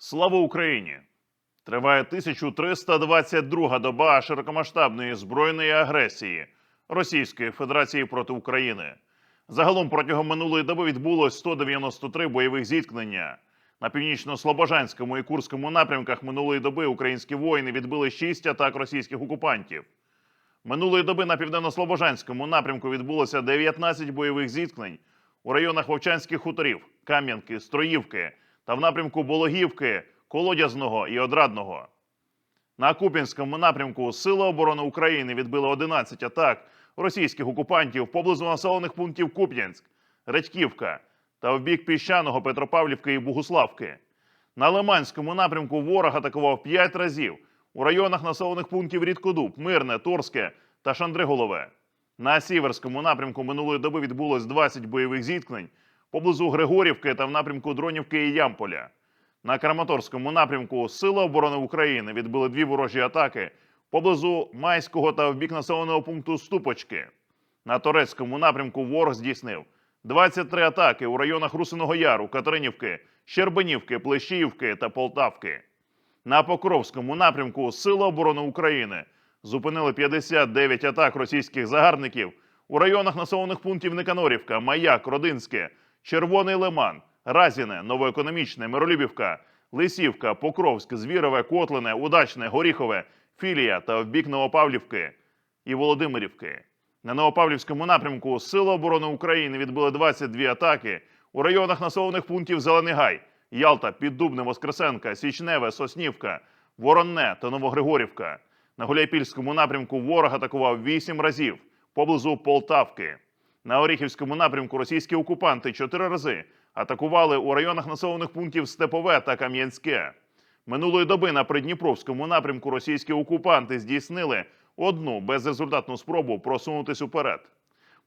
Слава Україні! Триває 1322 доба широкомасштабної збройної агресії Російської Федерації проти України. Загалом протягом минулої доби відбулось 193 бойових зіткнення. На північно-слобожанському і Курському напрямках минулої доби українські воїни відбили 6 атак російських окупантів. Минулої доби на південно-слобожанському напрямку відбулося 19 бойових зіткнень у районах Вовчанських хуторів, Кам'янки, Строївки та в напрямку Бологівки, Колодязного і Одрадного. На Куп'янському напрямку Сили оборони України відбили 11 атак російських окупантів поблизу населених пунктів Куп'янськ, Редьківка та в бік Піщаного, Петропавлівки і Богуславки. На Лиманському напрямку ворог атакував 5 разів у районах населених пунктів Рідкодуб, Мирне, Торське та Шандриголове. На Сіверському напрямку минулої доби відбулось 20 бойових зіткнень поблизу Григорівки та в напрямку Дронівки і Ямполя. На Краматорському напрямку Сили оборони України відбили дві ворожі атаки поблизу Майського та в бік населеного пункту Ступочки. На Торецькому напрямку ворог здійснив 23 атаки у районах Русиного Яру, Катеринівки, Щербинівки, Плещіївки та Полтавки. На Покровському напрямку Сили оборони України зупинили 59 атак російських загарбників у районах населених пунктів Никанорівка, Маяк, Родинське, Червоний Лиман, Разіне, Новоекономічне, Миролюбівка, Лисівка, Покровськ, Звірове, Котлине, Удачне, Горіхове, Філія та в бік Новопавлівки і Володимирівки. На Новопавлівському напрямку Сили оборони України відбили 22 атаки у районах населених пунктів Зелений Гай, Ялта, Піддубне, Воскресенка, Січневе, Соснівка, Воронне та Новогригорівка. На Гуляйпільському напрямку ворог атакував 8 разів поблизу Полтавки. На Оріхівському напрямку російські окупанти чотири рази атакували у районах населених пунктів Степове та Кам'янське. Минулої доби на Придніпровському напрямку російські окупанти здійснили одну безрезультатну спробу просунутись уперед.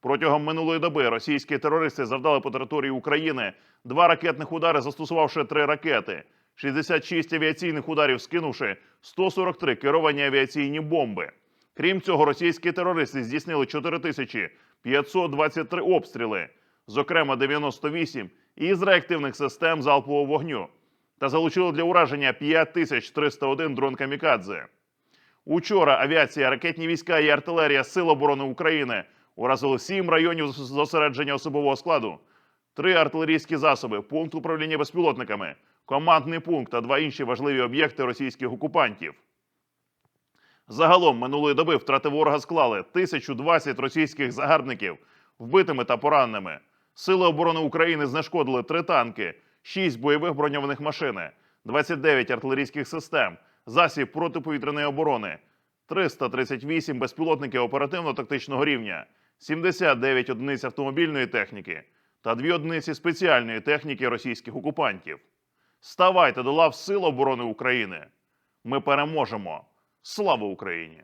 Протягом минулої доби російські терористи завдали по території України два ракетних удари, застосувавши три ракети, 66 авіаційних ударів скинувши 143 керовані авіаційні бомби. Крім цього, російські терористи здійснили 4523 обстріли, зокрема 98 із реактивних систем залпового вогню, та залучили для ураження 5301 дрон камікадзе. Учора авіація, ракетні війська і артилерія Сил оборони України уразили сім районів зосередження особового складу, три артилерійські засоби, пункт управління безпілотниками, командний пункт та два інші важливі об'єкти російських окупантів. Загалом минулої доби втрати ворога склали 1020 російських загарбників вбитими та пораненими. Сили оборони України знешкодили три танки, 6 бойових броньованих машин, 29 артилерійських систем, засіб протиповітряної оборони, 338 безпілотників оперативно-тактичного рівня, 79 одиниць автомобільної техніки та 2 одиниці спеціальної техніки російських окупантів. Ставайте до лав Сил оборони України. Ми переможемо. Слава Україні!